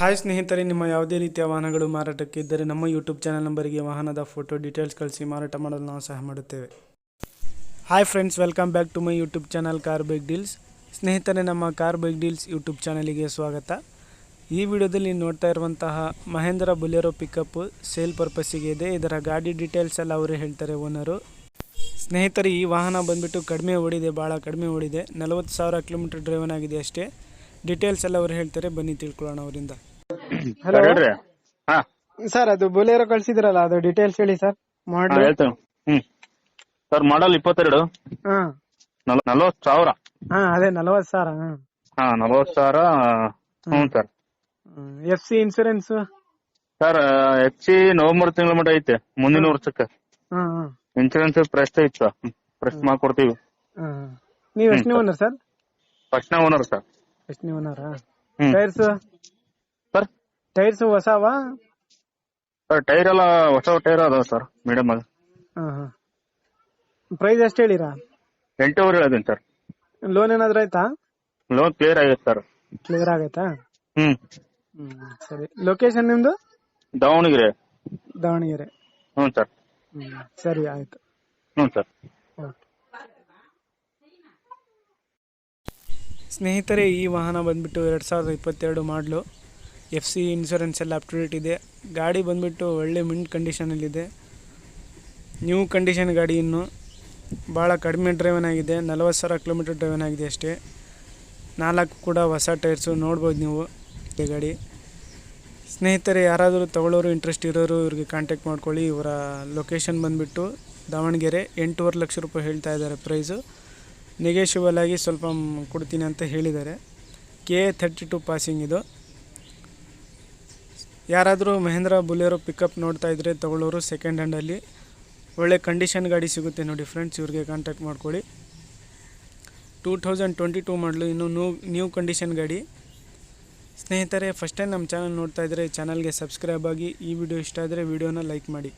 Hi ಸ್ನೇಹಿತರೆ, ನಿಮ್ಮ ಯಾವುದೇ ರೀತಿಯ ವಾಹನಗಳು ಮಾರಾಟಕ್ಕೆ ಇದ್ದರೆ ನಮ್ಮ ಯೂಟ್ಯೂಬ್ ಚಾನಲ್ ನಂಬರಿಗೆ ವಾಹನದ ಫೋಟೋ ಡೀಟೇಲ್ಸ್ ಕಳಿಸಿ, ಮಾರಾಟ ಮಾಡಲು ನಾವು ಸಹಾಯ ಮಾಡುತ್ತೇವೆ. Hi friends welcome back to my YouTube channel car bike deals ಸ್ನೇಹಿತರೆ, ನಮ್ಮ ಕಾರ್ ಬೈಕ್ ಡೀಲ್ಸ್ ಯೂಟ್ಯೂಬ್ ಚಾನಲಿಗೆ ಸ್ವಾಗತ. ಈ ವಿಡಿಯೋದಲ್ಲಿ ನೋಡ್ತಾ ಇರುವಂತಹ ಮಹೇಂದ್ರ ಬುಲೆರೋ ಪಿಕಪ್ ಸೇಲ್ ಪರ್ಪಸ್ಸಿಗೆ ಇದೆ. ಇದರ ಗಾಡಿ ಡೀಟೇಲ್ಸ್ ಎಲ್ಲ ಅವರೇ ಹೇಳ್ತಾರೆ ಓನರು ಸ್ನೇಹಿತರೆ, ಈ ವಾಹನ ಬಂದ್ಬಿಟ್ಟು ಕಡಿಮೆ ಓಡಿದೆ ಭಾಳ ಕಡಿಮೆ ಓಡಿದೆ. ನಲವತ್ತು ಸಾವಿರ ಕಿಲೋಮೀಟರ್ ಡ್ರೈವನ್ ಆಗಿದೆ ಅಷ್ಟೇ. ಡೀಟೇಲ್ಸ್ ಎಲ್ಲ ಅವರು ಹೇಳ್ತಾರೆ, ಬನ್ನಿ ತಿಳ್ಕೊಳ್ಳೋಣ ಅವರಿಂದ. ಸರ್ ಹೇಳ್ರಿ. ಹಾ. ಸರ್ ಅದು ಬುಲೆರೋ ಕಳ್ಸಿದ್ರಲ್ಲ ಅದು ಡೀಟೇಲ್ಸ್ ಹೇಳಿ ಸರ್ ಹಾ ಮಾಡಲ್ ಹೇಳ್ತೇನೆ ಹ್ಮ್. ಸರ್ ಮಾಡಲ್ ಇಪ್ಪತ್ತೆರಡು. ಹಾ. ನಲ್ ನಲ್ವತ್ತು ಸಾವಿರ. ಹಾ ಅದೇ ನಲವತ್ತು ಸಾವಿರ ಹಾ. ನಲ್ವತ್ತು ಸಾವಿರ. ಹ್ಞೂ sir F C insurance sir C November ತಿಂಗಳ ಮಟ್ಟ ಐತೆ ಮುಂದಿನ ವರ್ಷಕ್ಕೆ. ಹಾ ಇನ್ಸೂರೆನ್ಸ್ ಪ್ರೆಸ್ ಐತೆ ಸರ್ ಮಾಡ್ಕೊಡ್ತೀವಿ ಹಾ ನೀವು ಎಷ್ಟನೇ owner sir first owner sir ಎಷ್ಟನೇ ಓನರ್ ಹ್ಮ್. ಟೈರ್ಸ್ ಟೈರ್ಸ್ ಹೊಸವಾ? ಸರ್ ಟೈರ್ ಎಲ್ಲ ಹೊಸ ಟೈರ್ ಅದಾವ ಸರ್ ಮೀಡಿಯಮ್ ಅದು. ಹಾ ಹಾ. ಪ್ರೈಸ್ ಎಷ್ಟು ಹೇಳಿರಾ? ಎಂಟೂವರೆ ಹೇಳಿದ್ವಿ ಸರ್. ಲೋನ್ ಏನಾದ್ರೂ ಆಯ್ತಾ? ಲೋನ್ ಕ್ಲಿಯರ್ ಆಗೈತೆ ಸರ್. ಕ್ಲಿಯರ್ ಆಗೈತಾ? ಹ್ಮ್. ಹ್ಮ್ ಸರಿ. ಲೊಕೇಶನ್ ನಿಮ್ದು? ದಾವಣಗೆರೆ. ದಾವಣಗೆರೆ. ಹ್ಞೂ ಸರ್. ಹ್ಮ್ ಸರಿ ಆಯ್ತು. ಹ್ಞೂ ಸರ್. ಓಕೆ. ಸ್ನೇಹಿತರೆ ಈ ವಾಹನ ಬಂದ್ಬಿಟ್ಟು ಎರಡು ಸಾವಿರದ ಇಪ್ಪತ್ತೆರಡು ಮಾಡಲು. ಎಫ್ ಸಿ ಇನ್ಶೂರೆನ್ಸ್ ಎಲ್ಲ ಅಪ್ ಟು ಡೇಟ್ ಇದೆ. ಗಾಡಿ ಬಂದುಬಿಟ್ಟು ಒಳ್ಳೆ ಮಿಂಟ್ ಕಂಡೀಷನಲ್ಲಿದೆ ನ್ಯೂ ಕಂಡೀಷನ್ ಗಾಡಿ ಇನ್ನು. ಭಾಳ ಕಡಿಮೆ ಡ್ರೈವನ್ ಆಗಿದೆ. ನಲವತ್ತು ಸಾವಿರ ಕಿಲೋಮೀಟರ್ ಡ್ರೈವನ್ ಆಗಿದೆ ಅಷ್ಟೇ. ನಾಲ್ಕು ಕೂಡ ಹೊಸ ಟೈರ್ಸು ನೋಡ್ಬೋದು ನೀವು ಈ ಗಾಡಿ. ಸ್ನೇಹಿತರೆ, ಯಾರಾದರೂ ತಗೊಳ್ಳೋರು ಇಂಟ್ರೆಸ್ಟ್ ಇರೋರು ಇವ್ರಿಗೆ ಕಾಂಟ್ಯಾಕ್ಟ್ ಮಾಡ್ಕೊಳ್ಳಿ. ಇವರ ಲೊಕೇಶನ್ ಬಂದುಬಿಟ್ಟು ದಾವಣಗೆರೆ. ಎಂಟೂವರೆ ಲಕ್ಷ ರೂಪಾಯಿ ಹೇಳ್ತಾ ಇದ್ದಾರೆ ಪ್ರೈಸು ನೆಗೆಷಿಬಲ್ ಆಗಿ ಸ್ವಲ್ಪ ಕೊಡ್ತೀನಿ ಅಂತ ಹೇಳಿದ್ದಾರೆ. K A thirty two passing ಇದು. ಯಾರಾದರೂ ಮಹೇಂದ್ರ ಬುಲೆರೋ ಪಿಕಪ್ ನೋಡ್ತಾ ಇದ್ರೆ ತಗೊಳ್ಳೋರು ಸೆಕೆಂಡ್ ಹ್ಯಾಂಡಲ್ಲಿ ಒಳ್ಳೆ ಕಂಡೀಷನ್ ಗಾಡಿ ಸಿಗುತ್ತೆ ನೋಡಿ ಫ್ರೆಂಡ್ಸ್ ಇವ್ರಿಗೆ ಕಾಂಟ್ಯಾಕ್ಟ್ ಮಾಡ್ಕೊಳ್ಳಿ. ಟೂ ಥೌಸಂಡ್ ಟ್ವೆಂಟಿ ಟೂ ಮಾಡಲು ಇನ್ನು ನ್ಯೂ ನ್ಯೂ ಕಂಡೀಷನ್ ಗಾಡಿ. ಸ್ನೇಹಿತರೆ ಫಸ್ಟ್ ಟೈಮ್ ನಮ್ಮ ಚಾನಲ್ ನೋಡ್ತಾ ಇದ್ದರೆ ಚಾನಲ್ಗೆ ಸಬ್ಸ್ಕ್ರೈಬ್ ಆಗಿ ಈ ವಿಡಿಯೋ ಇಷ್ಟ ಆದರೆ ವಿಡಿಯೋನ ಲೈಕ್ ಮಾಡಿ.